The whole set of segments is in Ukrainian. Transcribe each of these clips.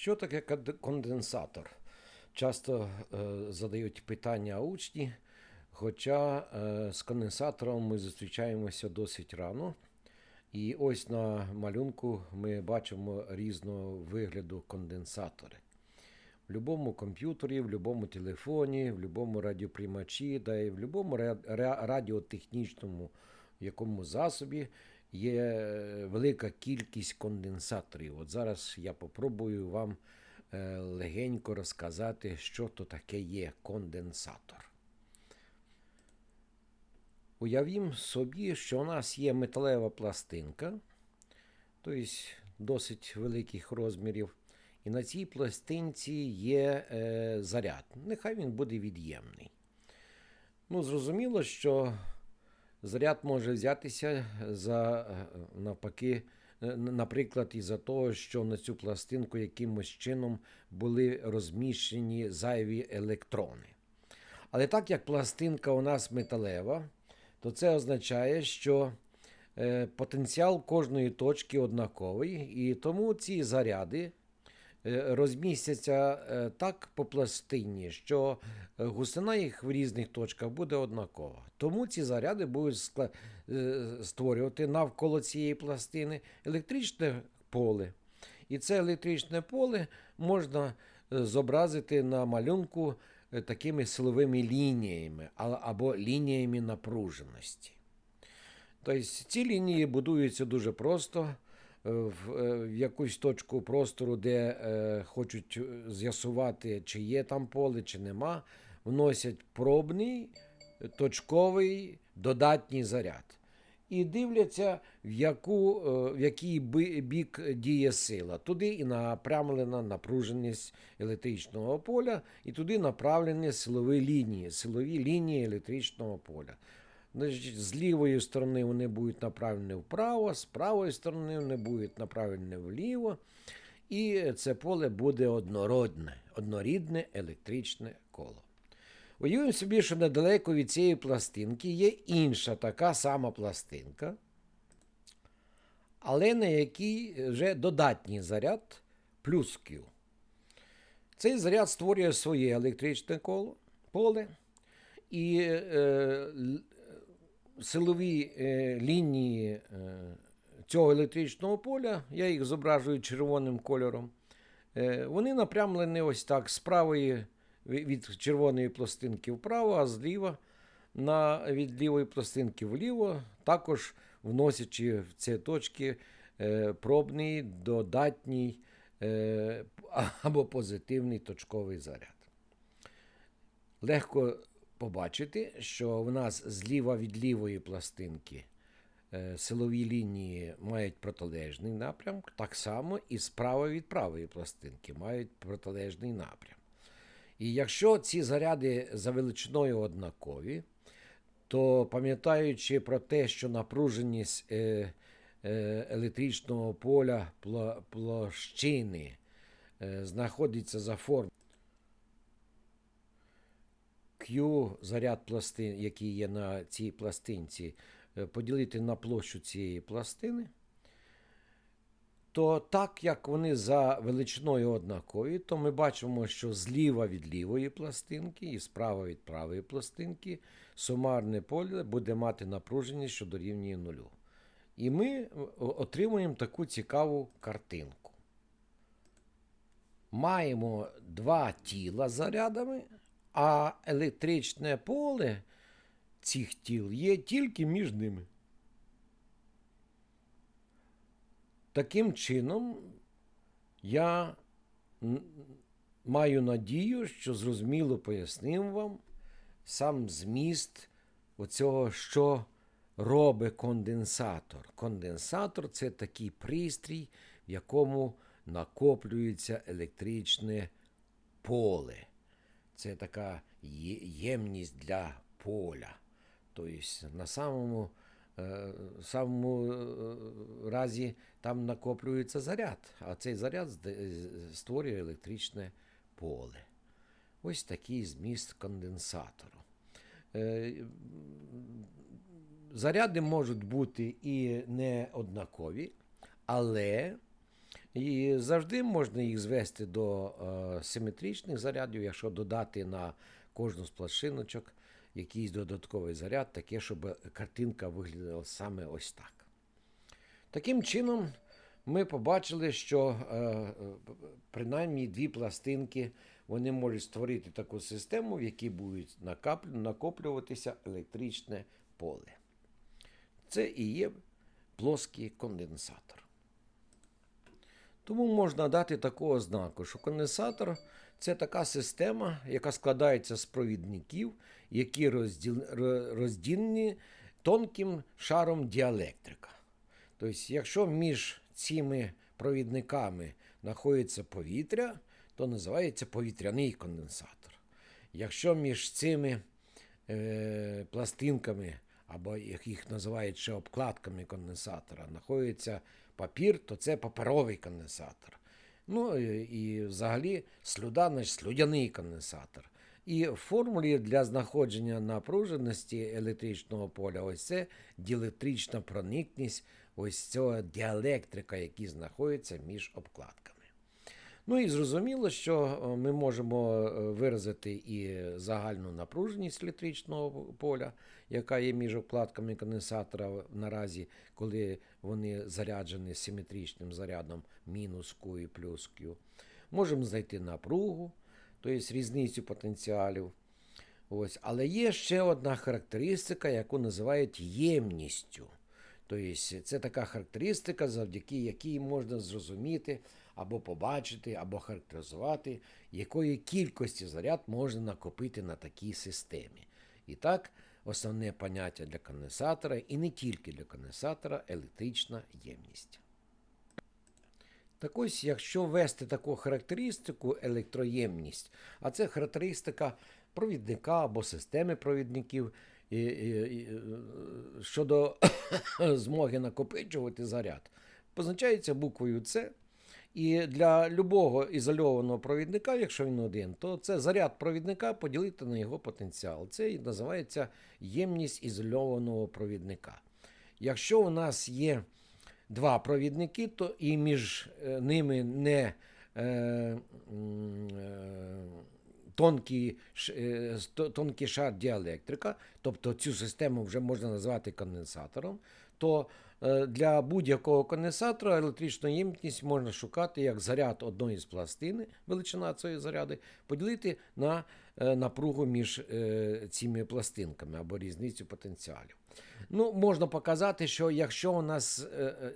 Що таке конденсатор? Часто е, задають питання учні, хоча е, з конденсатором ми зустрічаємося досить рано. І ось на малюнку ми бачимо різного вигляду конденсатори. В будь-якому комп'ютері, в будь-якому телефоні, в будь-якому радіоприймачі, да і в будь-якому ра- ра- радіотехнічному якому засобі є е, велика кількість конденсаторів. От зараз я попробую вам е, легенько розказати, що то таке є конденсатор. Уявімо собі, що у нас є металева пластинка, тобто досить великих розмірів. І на цій пластинці є е, заряд. Нехай він буде від'ємний. Ну, зрозуміло, що заряд може взятися за е, навпаки, е, наприклад, із-за того, що на цю пластинку якимось чином були розміщені зайві електрони. Але так як пластинка у нас металева, то це означає, що е, потенціал кожної точки однаковий, і тому ці заряди розмістяться е, так по пластині, що е, густина їх в різних точках буде однакова. Тому ці заряди будуть е, створювати навколо цієї пластини електричне поле. І це електричне поле можна е, зобразити на малюнку е, такими силовими лініями або лініями напруженості. Тобто ці лінії будуються дуже просто е, в, е, в якусь точку простору, де е, хочуть е, з'ясувати, чи є там поле, чи нема, вносять пробний е, точковий додатній заряд. І дивляться, в, яку, е, в який бік діє сила. Туди і напрямлена напруженість електричного поля, і туди направлені силові лінії, силові лінії електричного поля. Значить, з лівої сторони вони будуть направлені вправо, з правої сторони вони будуть направлені вліво. І це поле буде однородне, однорідне електричне коло. Уявимо собі, що недалеко від цієї пластинки є інша така сама пластинка, але на якій вже додатній заряд плюс Q. Цей заряд створює своє електричне коло, поле, і е, силові е, лінії е, цього електричного поля, я їх зображую червоним кольором, е, вони напрямлені ось так з правої від червоної пластинки вправо, а зліва на, від лівої пластинки вліво, також вносячи в ці точки пробний додатній або позитивний точковий заряд. Легко побачити, що в нас зліва від лівої пластинки е, силові лінії мають протилежний напрям, так само і справа від правої пластинки мають протилежний напрям. І якщо ці заряди за величиною однакові, то пам'ятаючи про те, що напруженість е, е, електричного поля площини знаходиться за формою Q заряд пластин, який є на цій пластинці, е, поділити на площу цієї пластини, то так як вони за величиною однакові, то ми бачимо, що зліва від лівої пластинки і справа від правої пластинки сумарне поле буде мати напруженість, що дорівнює нулю. І ми е, отримуємо таку цікаву картинку. Маємо два тіла з зарядами, а електричне поле цих тіл є тільки між ними. Таким чином, я маю надію, що зрозуміло пояснив вам сам зміст оцього, що робить конденсатор. Конденсатор це такий пристрій, в якому накоплюється електричне поле. Це така ємність для поля. Тобто на самому, е, самому е, разі там накоплюється заряд, а цей заряд створює електричне поле. Ось такий зміст конденсатору. Е, Заряди можуть бути і не однакові, але І завжди можна їх звести до е, симетричних зарядів, якщо додати на кожну з пластиночок якийсь додатковий заряд, таке, щоб картинка виглядала саме ось так. Таким чином, ми побачили, що е, принаймні дві пластинки вони можуть створити таку систему, в якій будуть накоплюватися електричне поле. Це і є плоский конденсатор. Тому можна дати таку ознаку, що конденсатор це така система, яка складається з провідників, які розділ, розділені тонким шаром діелектрика. Тобто, якщо між цими провідниками знаходиться повітря, то називається повітряний конденсатор. Якщо між цими е, пластинками, або як їх називають ще обкладками конденсатора, знаходиться папір, то це паперовий конденсатор. Ну і, взагалі слюда, значить слюдяний конденсатор. І в формулі для знаходження напруженості електричного поля ось це діелектрична проникність ось цього діелектрика, який знаходиться між обкладками. Ну і зрозуміло, що е, ми можемо е, виразити і загальну напруженість електричного поля, яка є між обкладками конденсатора наразі, коли вони заряджені симетричним зарядом мінус Q і плюс Q. Можемо знайти напругу, тобто різницю потенціалів. Ось. Але є ще одна характеристика, яку називають ємністю. Тобто це така характеристика, завдяки якій можна зрозуміти або побачити, або характеризувати, якої кількості заряд можна накопити на такій системі. І так, основне поняття для конденсатора, і не тільки для конденсатора, електрична ємність. Так ось, якщо ввести таку характеристику електроємність, а це характеристика провідника або системи провідників щодо змоги накопичувати заряд, позначається буквою С. І для любого ізольованого провідника, якщо він один, то це заряд провідника поділити на його потенціал. Це і називається ємність ізольованого провідника. Якщо у нас є два провідники, то і між е, ними не е, е, тонкий, е, тонкий шар діелектрика, тобто цю систему вже можна назвати конденсатором, то для будь-якого конденсатора електричну ємність можна шукати як заряд одної з пластини, величина цієї заряди, поділити на е, напругу між е, цими пластинками або різницю потенціалів. Ну, можна показати, що якщо у нас е, е,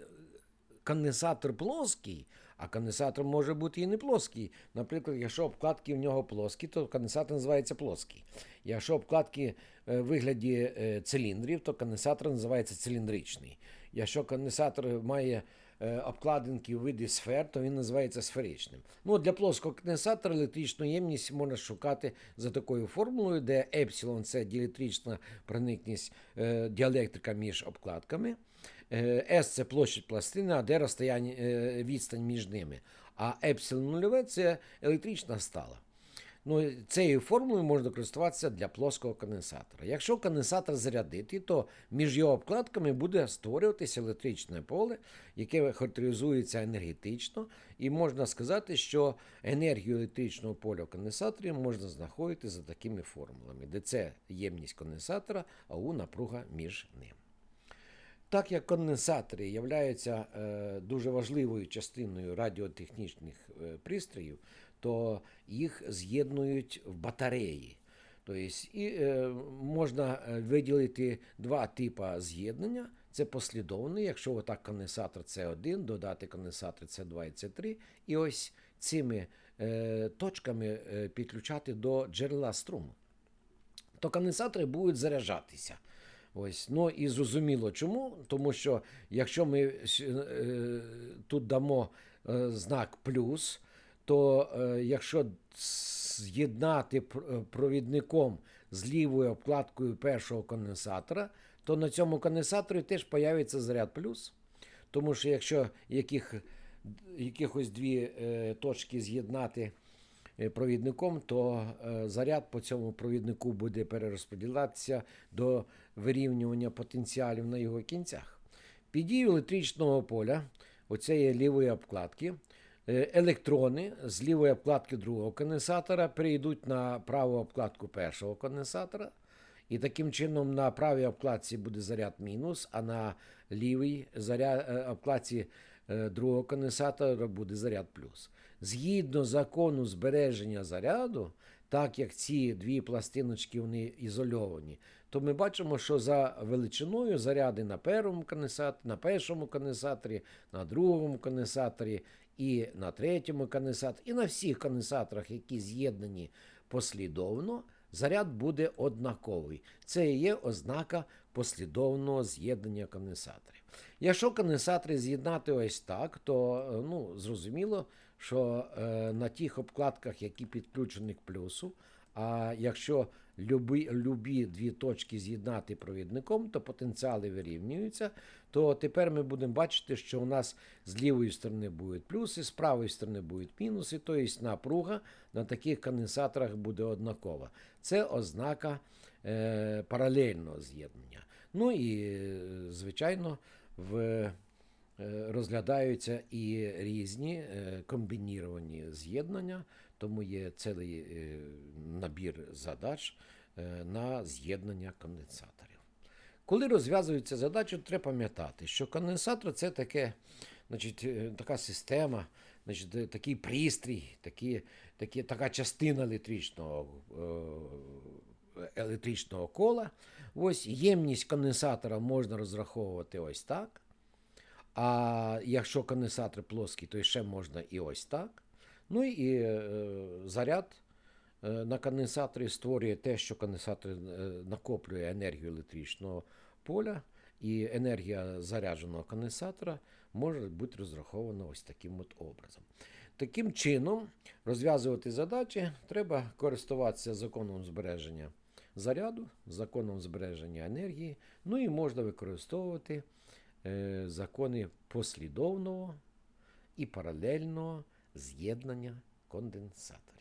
конденсатор плоский, а конденсатор може бути і не плоский. Наприклад, якщо обкладки в нього плоскі, то конденсатор називається плоский. Якщо обкладки е, в вигляді е, циліндрів, то конденсатор називається циліндричний. Якщо конденсатор має е, обкладинки у виді сфер, то він називається сферичним. Ну, для плоского конденсатора електричну ємність можна шукати за такою формулою, де епсилон це діелектрична проникність е, діелектрика між обкладками. Е, S це площадь пластини, а D розстояння, відстань між ними. А епсилон нульове це електрична стала. Ну, цією формулою можна користуватися для плоского конденсатора. Якщо конденсатор зарядити, то між його обкладками буде створюватися електричне поле, яке характеризується енергетично, і можна сказати, що енергію електричного поля в конденсаторі можна знаходити за такими формулами, де це ємність конденсатора, а У напруга між ним. Так як конденсатори являються е, дуже важливою частиною радіотехнічних е, пристроїв, то їх з'єднують в батареї. Тобто, і е, можна е, виділити два типи з'єднання. Це послідовний, якщо отак конденсатор С1, додати конденсатор С2 і С3, і ось цими е, точками е, підключати до джерела струму то конденсатори будуть заряджатися. Ось. Ну і зрозуміло чому. Тому що якщо ми е, тут дамо е, знак плюс, то е, якщо з'єднати е, провідником з лівою обкладкою першого конденсатора, то на цьому конденсаторі теж появиться заряд плюс. Тому що якщо яких, якихось дві е, точки з'єднати провідником, то заряд по цьому провіднику буде перерозподілятися до вирівнювання потенціалів на його кінцях. Під дією електричного поля оцієї лівої обкладки. Е, Електрони з лівої обкладки другого конденсатора перейдуть на праву обкладку першого конденсатора. І таким чином на правій обкладці буде заряд мінус, а на лівій заряд, е, обкладці е, другого конденсатора буде заряд плюс. Згідно закону збереження заряду, так як ці дві пластиночки вони ізольовані, то ми бачимо, що за величиною заряди на першому конденсаторі, на першому конденсаторі, на другому конденсаторі і на третьому конденсаторі, і на всіх конденсаторах, які з'єднані послідовно, заряд буде однаковий. Це і є ознака послідовного з'єднання конденсаторів. Якщо конденсатори з'єднати ось так, то е, ну, зрозуміло, що е, на тих обкладках, які підключені к плюсу, а якщо любі, любі дві точки з'єднати провідником, то потенціали вирівнюються. То тепер ми будемо бачити, що у нас з лівої сторони будуть плюси, з правої сторони будуть мінуси, тобто напруга на таких конденсаторах буде однакова. Це ознака е, паралельного з'єднання. Ну і, е, звичайно, в розглядаються і різні е, комбініровані з'єднання, тому є цілий е, набір задач е, на з'єднання конденсаторів. Коли розв'язуються задачі, то треба пам'ятати, що конденсатор це таке, значить, е, така система, значить, е, такий пристрій, такі, такі, така частина електричного, е, електричного кола. Ось ємність конденсатора можна розраховувати ось так. А якщо конденсатор плоский, то ще можна і ось так. Ну і е, заряд е, на конденсаторі створює те, що конденсатор е, накоплює енергію електричного поля, і енергія зарядженого конденсатора може бути розрахована ось таким от образом. Таким чином, розв'язувати задачі треба користуватися законом збереження заряду, законом збереження енергії, ну і можна використовувати закони послідовного і паралельного з'єднання конденсаторів.